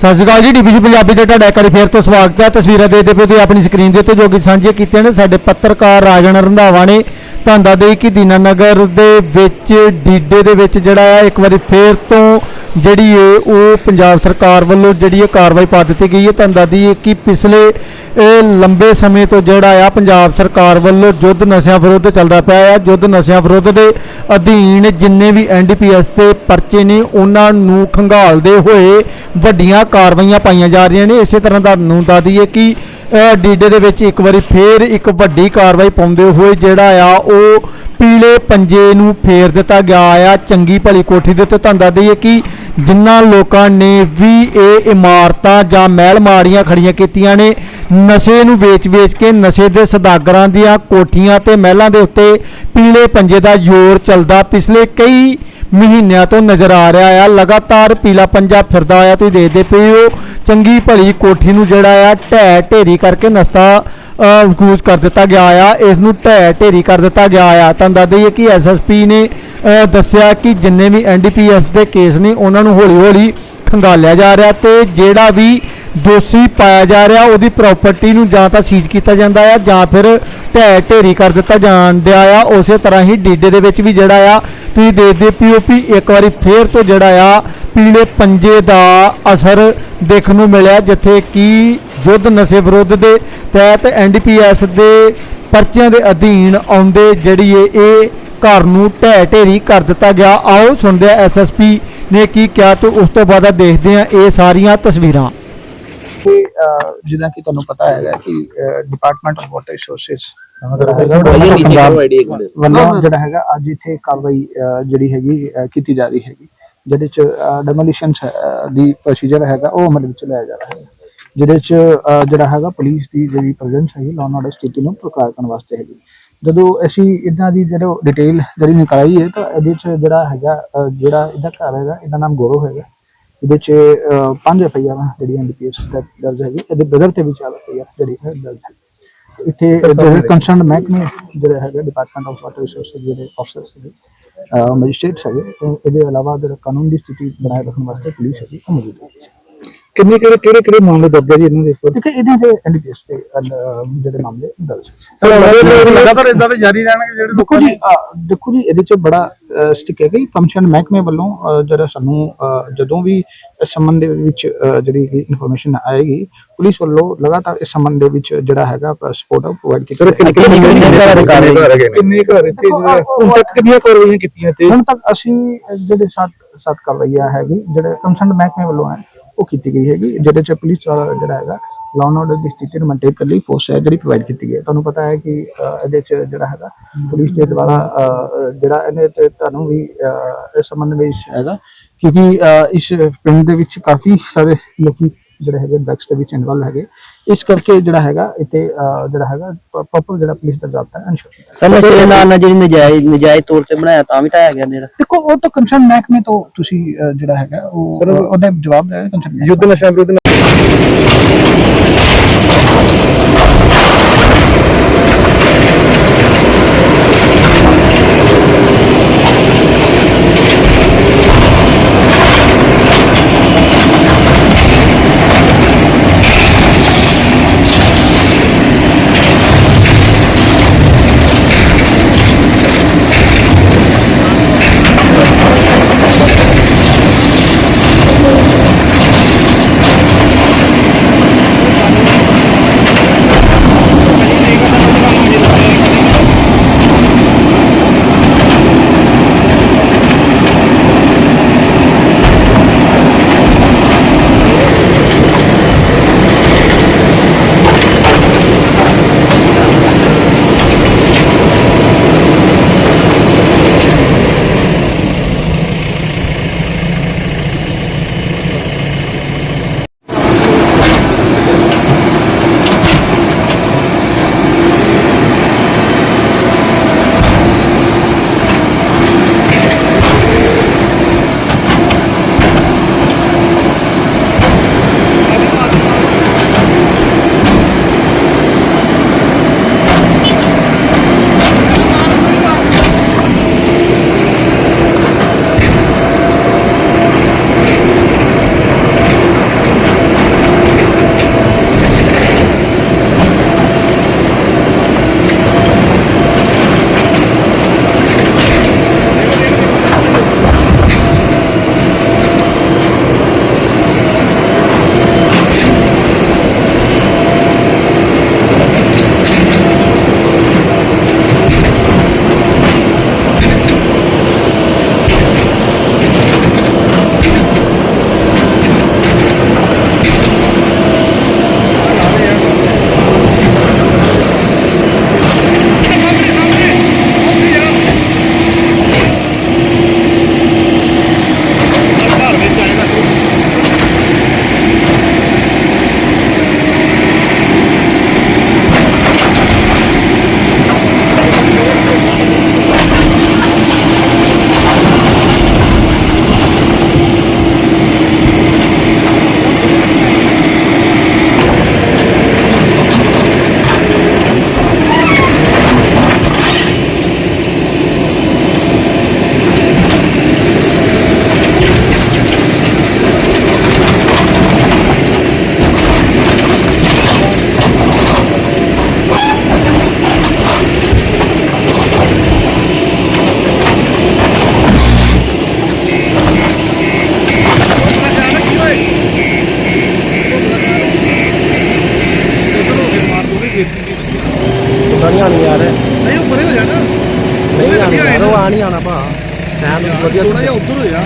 ਸਤਿ ਸ਼੍ਰੀ ਅਕਾਲ ਜੀ ਡੀਬੀਸੀ ਪੰਜਾਬੀ ਤੇ ਤੁਹਾਡਾ ਇੱਕ ਵਾਰੀ ਫੇਰ ਤੋਂ ਸਵਾਗਤ ਹੈ। ਤਸਵੀਰਾਂ ਦੇਖਦੇ ਪਏ ਤੁਸੀਂ ਆਪਣੀ ਸਕਰੀਨ ਦੇ ਉੱਤੇ ਜੋ ਕਿ ਸਾਂਝੇ ਕੀਤੇ ਨੇ, ਸਾਡੇ ਪੱਤਰਕਾਰ ਰਾਜਨ ਰੰਧਾਵਾ ਨੇ। ਤੁਹਾਨੂੰ ਦੱਸ ਦੇ ਕਿ ਦੀਨਾਨਗਰ ਦੇ ਵਿੱਚ, ਡੀਡੇ ਦੇ ਵਿੱਚ ਜਿਹੜਾ ਹੈ ਇੱਕ ਵਾਰੀ ਫੇਰ ਤੋਂ ਜਿਹੜੀ ਹੈ ਉਹ ਪੰਜਾਬ ਸਰਕਾਰ ਵੱਲੋਂ ਜਿਹੜੀ ਇਹ ਕਾਰਵਾਈ ਪਾ ਦਿੱਤੀ ਗਈ ਹੈ। ਤੁਹਾਨੂੰ ਦੱਸ ਹੈ ਕਿ ਪਿਛਲੇ ਲੰਬੇ ਸਮੇਂ ਤੋਂ ਜਿਹੜਾ ਆ, ਪੰਜਾਬ ਸਰਕਾਰ ਵੱਲੋਂ ਯੁੱਧ ਨਸ਼ਿਆਂ ਵਿਰੁੱਧ ਚੱਲਦਾ ਪਿਆ ਆ। ਯੁੱਧ ਨਸ਼ਿਆਂ ਵਿਰੁੱਧ ਦੇ ਅਧੀਨ ਜਿੰਨੇ ਵੀ ਐਨਡੀਪੀਐਸ ਦੇ ਪਰਚੇ ਨੇ, ਉਹਨਾਂ ਨੂੰ ਖੰਗਾਲਦੇ ਹੋਏ ਵੱਡੀਆਂ ਕਾਰਵਾਈਆਂ ਪਾਈਆਂ ਜਾ ਰਹੀਆਂ ਨੇ। ਇਸੇ ਤਰ੍ਹਾਂ ਦਾ ਨੂੰ ਦੱਸ ਦਈਏ ਕਿ ਡੀਡੇ ਦੇ ਵਿੱਚ ਇੱਕ ਵਾਰੀ ਫੇਰ ਇੱਕ ਵੱਡੀ ਕਾਰਵਾਈ ਪਾਉਂਦੇ ਹੋਏ ਜਿਹੜਾ ਆ, ਉਹ ਪੀਲੇ ਪੰਜੇ ਨੂੰ ਫੇਰ ਦਿੱਤਾ ਗਿਆ ਆ, ਚੰਗੀ ਭਲੀ ਕੋਠੀ ਦੇ ਉੱਤੇ ਤੁਹਾਨੂੰ ਦੱਸ ਦਈਏ ਕਿ ਜਿਨ੍ਹਾਂ ਲੋਕਾਂ ਨੇ ਵੀ ਇਹ ਇਮਾਰਤਾਂ ਜਾਂ ਮਹਿਲ ਮਾੜੀਆਂ ਖੜੀਆਂ ਕੀਤੀਆਂ ਨੇ, ਨਸ਼ੇ ਨੂੰ ਵੇਚ-ਵੇਚ ਕੇ ਨਸ਼ੇ ਦੇ ਸਦਾਗਰਾਂ ਦੀਆਂ ਕੋਠੀਆਂ ਤੇ ਮਹਿਲਾਂ ਦੇ ਉੱਤੇ ਪੀਲੇ ਪੰਜੇ ਦਾ ਜ਼ੋਰ ਚੱਲਦਾ ਪਿਛਲੇ ਕਈ ਮਹੀਨਿਆਂ ਤੋਂ ਨਜ਼ਰ ਆ ਰਿਹਾ ਆ। ਲਗਾਤਾਰ ਪੀਲਾ ਪੰਜਾ ਫਿਰਦਾ ਆ, ਤੁਸੀਂ ਦੇਖਦੇ ਪਏ ਹੋ। ਚੰਗੀ ਭਲੀ ਕੋਠੀ ਨੂੰ ਜਿਹੜਾ ਆ, ਢਹਿ ਢੇਰੀ ਕਰਕੇ ਨਸਤਾ ਯੂਜ਼ ਕਰ ਦਿੱਤਾ ਗਿਆ ਆ। ਇਸ ਨੂੰ ਢਹਿ ਢੇਰੀ ਕਰ ਦਿੱਤਾ ਗਿਆ ਆ। ਤੁਹਾਨੂੰ ਦੱਸ ਦਈਏ ਕਿ ਐਸਐਸਪੀ ਨੇ ਦੱਸਿਆ ਕਿ ਜਿੰਨੇ ਵੀ ਐਨਡੀਪੀਐਸ ਦੇ ਕੇਸ ਨੇ, ਉਹਨਾਂ ਨੂੰ ਹੌਲੀ-ਹੌਲੀ ਖੰਗਾਲਿਆ ਜਾ ਰਿਹਾ ਤੇ ਜਿਹੜਾ ਵੀ ਦੋਸ਼ੀ ਪਾਇਆ ਜਾ ਰਿਹਾ, ਉਹਦੀ ਪ੍ਰਾਪਰਟੀ ਨੂੰ ਜਾਂ ਤਾਂ ਸੀਜ਼ ਕੀਤਾ ਜਾਂਦਾ ਆ ਜਾਂ ਫਿਰ ਢਹਿ ਢੇਰੀ ਕਰ ਦਿੱਤਾ ਜਾਣ ਦਿਆ ਆ। ਉਸੇ ਤਰ੍ਹਾਂ ਹੀ ਡੀਡੇ ਦੇ ਵਿੱਚ ਵੀ ਜਿਹੜਾ ਆ ਤੁਸੀਂ ਦੇਖਦੇ ਪੀਓਪੀ ਇੱਕ ਵਾਰੀ ਫੇਰ ਤੋਂ ਜਿਹੜਾ ਆ, ਪੀਲੇ ਪੰਜੇ ਦਾ ਅਸਰ ਦੇਖਣ ਨੂੰ ਮਿਲਿਆ, ਜਿੱਥੇ ਕਿ ਯੁੱਧ ਨਸ਼ੇ ਵਿਰੁੱਧ ਦੇ ਤਹਿਤ ਐਨਡੀਪੀਐਸ ਦੇ ਪਰਚਿਆਂ ਦੇ ਅਧੀਨ ਆਉਂਦੇ ਜਿਹੜੀ ਇਹ ਘਰ ਨੂੰ ਢਹਿ ਢੇਰੀ ਕਰ ਦਿੱਤਾ ਗਿਆ। ਆਓ ਸੁਣਦੇ ਆ ਐਸਐਸਪੀ ਨੇ ਕੀ ਕਿਹਾ ਤੇ ਉਸ ਤੋਂ ਬਾਅਦ ਦੇਖਦੇ ਆ ਇਹ ਸਾਰੀਆਂ ਤਸਵੀਰਾਂ। ਕਿ ਜਿੱਦਾਂ ਕਿ ਤੁਹਾਨੂੰ ਪਤਾ ਹੈਗਾ ਕਿ department of water resources Punjab ਵੱਲੋਂ ਜਿਹੜਾ ਹੈਗਾ ਅੱਜ ਇੱਥੇ ਕਾਰਵਾਈ ਅਹ, ਜਿਹੜੀ ਹੈਗੀ ਅਹ, ਕੀਤੀ ਜਾ ਰਹੀ ਹੈਗੀ ਜਿਹਦੇ ਚ ਡੈਮੋਲੀਸ਼ਨ ਦੀ ਪ੍ਰੋਸੀਜਰ ਹੈਗਾ ਉਹ ਅਮਲ ਵਿੱਚ ਲਿਆ ਜਾ ਰਿਹਾ ਹੈ। ਜਿਹਦੇ ਚ ਅਹ, ਜਿਹੜਾ ਹੈਗਾ ਪੁਲਿਸ ਦੀ ਜਿਹੜੀ ਪ੍ਰੈਜ਼ੈਂਸ ਹੈਗੀ ਲਾਅ ਐਂਡ ਆਰਡਰ ਸਥਿਤੀ ਨੂੰ ਪ੍ਰਕਾਰ ਕਰਨ ਵਾਸਤੇ ਹੈਗੀ। ਜਦੋਂ ਅਸੀਂ ਇਹਨਾਂ ਦੀ ਜਿਹੜਾ ਡਿਟੇਲ ਜਿਹੜੀ ਨਿਕਾਲੀ ਹੈ ਤਾਂ ਇਹਦੇ ਚ ਜਿਹੜਾ ਹੈਗਾ ਅਹ, ਜਿਹੜਾ ਇਹਦਾ ਘਰ ਹੈਗਾ ਇਹਦਾ ਨਾਮ ਗੌਰਵ ਹੈਗਾ। ਇਹਦੇ ਚ ਅਹ, ਪੰਜ ਰੁਪਈਆ ਜਿਹੜੀ ਐਨਡੀਪੀਐਸ ਦਾ ਦਰਜ ਹੈਗੀ ਇਹਦੇ ਬਦਲ ਤੇ ਵੀ ਚਾਰ ਰੁਪਈਆ ਜਿਹੜੀ ਹੈ ਦਰਜ ਹੈ ਇੱਥੇ ਜਿਹੜੇ ਕੰਸਰਨਡ ਮਹਿਕਮੇ ਜਿਹੜਾ ਹੈਗਾ ਡਿਪਾਰਟਮੈਂਟ ਆਫ ਵਾਟਰ ਰਿਸੋਰਸਸ ਜਿਹੜੇ ਅਫਸਰਸ ਹੈਗੇ ਮੈਜਿਸਟ੍ਰੇਟਸ ਹੈਗੇ ਤੇ ਇਹਦੇ ਇਲਾਵਾ ਜਿਹੜਾ ਕਾਨੂੰਨ ਦੀ ਸਥਿਤੀ ਬਣਾਏ ਰੱਖਣ ਵਾਸਤੇ ਪੁਲਿਸ ਹੈਗੀ ਮੌਜੂਦ ਹੈ ਕਿੰਨੇ ਕਿਹੜੇ ਕਿਹੜੇ ਕਿਹੜੇ ਮਾਮਲੇ ਦਰਜ ਹੈ ਜੀ ਇਹਨਾਂ ਦੇ ਉੱਪਰ? ਦੇਖੋ ਇਹਦੇ ਤੇ ਐਨਡੀਪੀਐਸ ਦੇ ਅਹ, ਜਿਹੜੇ ਮਾਮਲੇ ਦਰਜ ਹੈ ਸਰ ਲਗਾਤਾਰ ਇਦਾਂ ਦੇ ਜਾਰੀ ਰਹਿਣਗੇ ਜਿਹੜੇ ਦੇਖੋ ਜੀ ਅਹ, ਦੇਖੋ ਜੀ ਇਹਦੇ ਚ ਬੜਾ ਸਟਿਕ ਹੈਗਾ ਕਮਿਸ਼ਨ ਮਹਿਕਮੇ ਵੱਲੋਂ ਅਹ, ਜਿਹੜਾ ਸਾਨੂੰ ਅਹ, ਜਦੋਂ ਵੀ ਇਸ ਸੰਬੰਧ ਦੇ ਵਿੱਚ ਅਹ, ਜਿਹੜੀ ਇਨਫੋਰਮੇਸ਼ਨ ਆਏਗੀ ਪੁਲਿਸ ਵੱਲੋਂ ਲਗਾਤਾਰ ਇਸ ਸੰਬੰਧ ਦੇ ਵਿੱਚ ਜਿਹੜਾ ਹੈਗਾ ਸਪੋਰਟ ਪ੍ਰੋਵਾਈਡ ਕੀਤਾ ਸਰ ਕਿੰਨੇ ਕਿੰਨੇ ਘਰ ਕਿੰਨੇ ਘਰ ਇੱਥੇ ਜਿਹੜਾ ਹੁਣ ਤੱਕ ਕਿੰਨੀਆਂ ਕਾਰਵਾਈਆਂ ਕੀਤੀਆਂ ਤੇ ਹੁਣ ਤੱਕ ਅਸੀਂ ਜਿਹੜੇ ਸੱਤ ਸੱਤ ਕਾਰਵਾਈਆਂ ਹੈਗੀ ਜਿਹੜੇ ਕੰਸਰਨਡ ਮਹਿਕਮੇ ਵੱਲੋਂ ਹੈ ਉਹ ਕੀਤੀ ਗਈ ਹੈਗੀ। ਜਿਹਦੇ ਚ ਪੁਲਿਸ ਜਿਹੜਾ ਹੈਗਾ ਲਾਅ ਆਰਡਰ ਦੀ ਸਥਿਤੀ ਨੂੰ ਮੇਨਟੇਨ ਕਰਨ ਲਈ ਫੋਰਸ ਹੈ ਜਿਹੜੀ ਪ੍ਰੋਵਾਈਡ ਕੀਤੀ ਗਈ ਹੈ। ਤੁਹਾਨੂੰ ਪਤਾ ਹੈ ਕਿ ਇਹਦੇ ਚ ਜਿਹੜਾ ਹੈਗਾ ਪੁਲਿਸ ਦੇ ਦੁਆਰਾ ਅਹ, ਜਿਹੜਾ ਇਹਨੇ ਤੇ ਤੁਹਾਨੂੰ ਵੀ ਅਹ, ਇਸ ਸੰਬੰਧ ਵਿੱਚ ਹੈਗਾ। ਕਿਉਂਕਿ ਇਸ ਪਿੰਡ ਦੇ ਵਿੱਚ ਕਾਫੀ ਸਾਰੇ ਲੋਕੀ ਜਿਹੜੇ ਹੈਗੇ ਡਰੱਗਸ ਦੇ ਵਿੱਚ ਇਨਵੋਲਵ ਹੈਗੇ। ਇਸ ਕਰਕੇ ਜਿਹੜਾ ਹੈਗਾ ਇੱਥੇ ਜਿਹੜਾ ਹੈਗਾ ਪ੍ਰੋਪਰ ਜਿਹੜਾ ਪੁਲਿਸ ਦਾ ਜਾਬਤਾ ਇਨਸ਼ੋਰ ਸਮਝ ਦੇ ਨਾਲ ਨਾਲ ਜਿਹੜੀ ਨਜਾਇਜ਼ ਨਜਾਇਜ਼ ਤੌਰ ਤੇ ਬਣਾਇਆ ਤਾਂ ਵੀ ਢਾਇਆ ਗਿਆ ਨੇਰਾ। ਦੇਖੋ ਉਹ ਤਾਂ ਕੰਸਰਨ ਮਹਿਕਮੇ ਤੋਂ ਤੁਸੀਂ ਜਿਹੜਾ ਹੈਗਾ ਉਹ ਉਹਦੇ ਜਵਾਬ ਦੇ ਕੰਸਰਨ ਯੁੱਧ ਨਸ਼ਾ ਵਿਰੁੱਧ ਨਹੀਂ ਆਣੀ ਯਾਰ। ਨਹੀਂ ਉਹ ਪਰੇ ਹੋ ਜਾਣਾ। ਨਹੀਂ ਆਣੀ ਯਾਰ ਉਹ ਆ ਨਹੀਂ ਆਣਾ ਭਾ। ਟਾਈਮ ਵਧੀਆ ਥੋੜਾ ਜਿਹਾ ਉੱਧਰ ਹੋ ਜਾ।